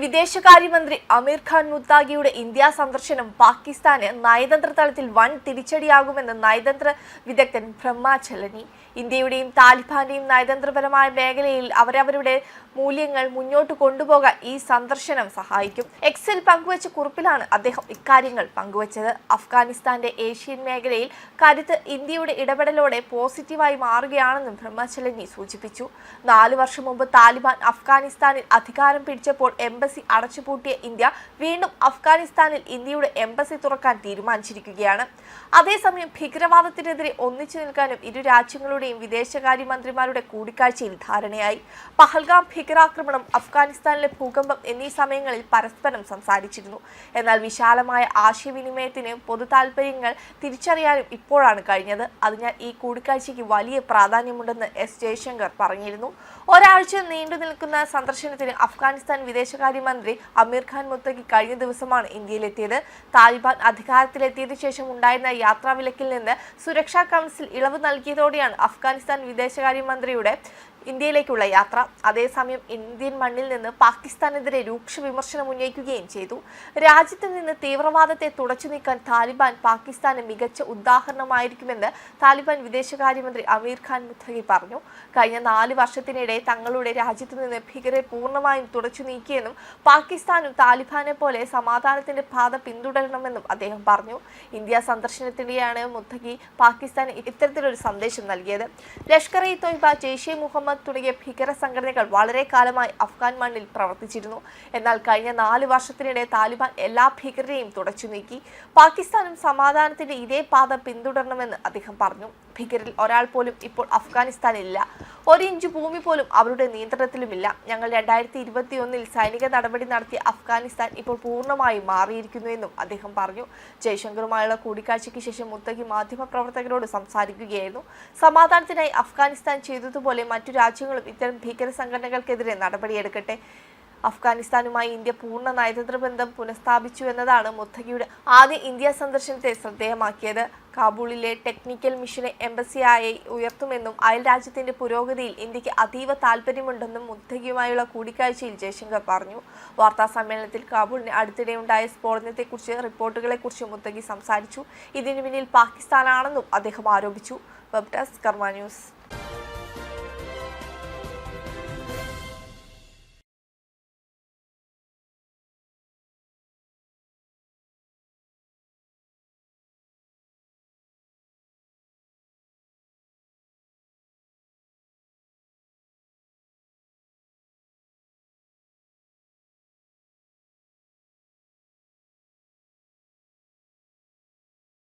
വിദേശകാര്യമന്ത്രി അമീർ ഖാൻ മുത്താഗിയുടെ ഇന്ത്യ സന്ദർശനം പാകിസ്ഥാന് നയതന്ത്ര തലത്തിൽ വൻ തിരിച്ചടിയാകുമെന്ന് നയതന്ത്ര വിദഗ്ധൻ ബ്രഹ്മ ചലനി ഇന്ത്യയുടെയും താലിബാന്റെയും നയതന്ത്രപരമായ മേഖലയിൽ അവരവരുടെ മൂല്യങ്ങൾ മുന്നോട്ട് കൊണ്ടുപോകാൻ ഈ സന്ദർശനം സഹായിക്കും. എക്സിൽ പങ്കുവച്ച കുറിപ്പിലാണ് അദ്ദേഹം ഇക്കാര്യങ്ങൾ പങ്കുവച്ചത്. അഫ്ഗാനിസ്ഥാന്റെ ഏഷ്യൻ മേഖലയിൽ കരുത്ത് ഇന്ത്യയുടെ ഇടപെടലോടെ പോസിറ്റീവായി മാറുകയാണെന്നും ബ്രഹ്മചലനി സൂചിപ്പിച്ചു. നാലു വർഷം മുമ്പ് താലിബാൻ അഫ്ഗാനിസ്ഥാനിൽ അധികാരം പിടിച്ചപ്പോൾ എംബസി അടച്ചുപൂട്ടിയ ഇന്ത്യ വീണ്ടും അഫ്ഗാനിസ്ഥാനിൽ ഇന്ത്യയുടെ എംബസി തുറക്കാൻ തീരുമാനിച്ചിരിക്കുകയാണ്. അതേസമയം ഭീകരവാദത്തിനെതിരെ ഒന്നിച്ചു നിൽക്കാനും ഇരു രാജ്യങ്ങളുടെയും വിദേശകാര്യമന്ത്രിമാരുടെ കൂടിക്കാഴ്ചയിൽ ധാരണയായി. പഹൽഗാം ഭീകരാക്രമണം അഫ്ഗാനിസ്ഥാനിലെ ഭൂകമ്പം എന്നീ സമയങ്ങളിൽ പരസ്പരം സംസാരിച്ചിരുന്നു. എന്നാൽ വിശാലമായ ആശയവിനിമയത്തിന് പൊതു താല്പര്യങ്ങൾ തിരിച്ചറിയാനും ഇപ്പോഴാണ് കഴിഞ്ഞത്. അതിനാൽ ഈ കൂടിക്കാഴ്ചയ്ക്ക് വലിയ പ്രാധാന്യമുണ്ടെന്ന് എസ് ജയശങ്കർ പറഞ്ഞിരുന്നു. ഒരാഴ്ച നീണ്ടു നിൽക്കുന്ന സന്ദർശനത്തിന് അഫ്ഗാനിസ്ഥാൻ വിദേശകാര്യമന്ത്രി അമീർ ഖാൻ മുത്തഖി കഴിഞ്ഞ ദിവസമാണ് ഇന്ത്യയിലെത്തിയത്. താലിബാൻ അധികാരത്തിലെത്തിയതിനു ശേഷം ഉണ്ടായിരുന്ന യാത്രാവിലക്കിൽ നിന്ന് സുരക്ഷാ കൗൺസിൽ ഇളവ് നൽകിയതോടെയാണ് അഫ്ഗാനിസ്ഥാൻ വിദേശകാര്യമന്ത്രിയുടെ ഇന്ത്യയിലേക്കുള്ള യാത്ര. അതേസമയം ഇന്ത്യൻ മണ്ണിൽ നിന്ന് പാകിസ്ഥാനെതിരെ രൂക്ഷ വിമർശനം ഉന്നയിക്കുകയും ചെയ്തു. രാജ്യത്ത് നിന്ന് തീവ്രവാദത്തെ തുടച്ചു നീക്കാൻ താലിബാൻ പാകിസ്ഥാന് മികച്ച ഉദാഹരണമായിരിക്കുമെന്ന് താലിബാൻ വിദേശകാര്യമന്ത്രി അമീർ ഖാൻ മുത്തഖി പറഞ്ഞു. കഴിഞ്ഞ നാല് വർഷത്തിനിടെ തങ്ങളുടെ രാജ്യത്ത് നിന്ന് ഭീകരെ പൂർണമായും തുടച്ചു നീക്കിയെന്നും പാകിസ്ഥാനും താലിബാനെ പോലെ സമാധാനത്തിന്റെ പാത പിന്തുടരണമെന്നും അദ്ദേഹം പറഞ്ഞു. ഇന്ത്യ സന്ദർശനത്തിനിടെയാണ് മുത്തഖി പാകിസ്ഥാന് ഇത്തരത്തിലൊരു സന്ദേശം നൽകിയത്. ലഷ്കർ ഇ തൊയ്ബ ജെയ്ഷെ മുഹമ്മദ് തുടങ്ങിയ ഭീകര സംഘടനകൾ വളരെ കാലമായി അഫ്ഗാൻ മണ്ണിൽ പ്രവർത്തിച്ചിരുന്നു. എന്നാൽ കഴിഞ്ഞ നാല് വർഷത്തിനിടെ താലിബാൻ എല്ലാ ഭീകരരെയും തുടച്ചു നീക്കി. പാകിസ്ഥാനും സമാധാനത്തിന്റെ ഇതേ പാത പിന്തുടരണമെന്ന് അദ്ദേഹം പറഞ്ഞു. ഭീകരിൽ ഒരാൾ പോലും ഇപ്പോൾ അഫ്ഗാനിസ്ഥാനിലില്ല. ഒരു ഇഞ്ച് ഭൂമി പോലും അവരുടെ നിയന്ത്രണത്തിലുമില്ല. ഞങ്ങൾ രണ്ടായിരത്തി ഇരുപത്തി ഒന്നിൽ സൈനിക നടപടി നടത്തിയ അഫ്ഗാനിസ്ഥാൻ ഇപ്പോൾ പൂർണമായും മാറിയിരിക്കുന്നുവെന്നും അദ്ദേഹം പറഞ്ഞു. ജയശങ്കറുമായുള്ള കൂടിക്കാഴ്ചയ്ക്ക് ശേഷം മുത്തഖി മാധ്യമപ്രവർത്തകരോട് സംസാരിക്കുകയായിരുന്നു. സമാധാനത്തിനായി അഫ്ഗാനിസ്ഥാൻ ചെയ്തതുപോലെ മറ്റു രാജ്യങ്ങളും ഇത്തരം ഭീകര സംഘടനകൾക്കെതിരെ നടപടിയെടുക്കട്ടെ അഫ്ഗാനിസ്ഥാനുമായി ഇന്ത്യ പൂർണ നയതന്ത്ര ബന്ധം പുനഃസ്ഥാപിച്ചു എന്നതാണ് മുത്തഖിയുടെ ആദ്യ ഇന്ത്യ സന്ദർശനത്തെ ശ്രദ്ധേയമാക്കിയത്. കാബൂളിലെ ടെക്നിക്കൽ മിഷനെ എംബസിയായി ഉയർത്തുമെന്നും അയൽ രാജ്യത്തിന്റെ പുരോഗതിയിൽ ഇന്ത്യയ്ക്ക് അതീവ താൽപ്പര്യമുണ്ടെന്നും മുത്തഖിയുമായുള്ള കൂടിക്കാഴ്ചയിൽ ജയശങ്കർ പറഞ്ഞു. വാർത്താ സമ്മേളനത്തിൽ കാബൂളിന് അടുത്തിടെയുണ്ടായ സ്ഫോടനത്തെക്കുറിച്ച് റിപ്പോർട്ടുകളെക്കുറിച്ച് മുത്തഖി സംസാരിച്ചു. ഇതിനു പിന്നിൽ പാകിസ്ഥാനാണെന്നും അദ്ദേഹം ആരോപിച്ചു. വെബ് കർമ്മ ന്യൂസ്.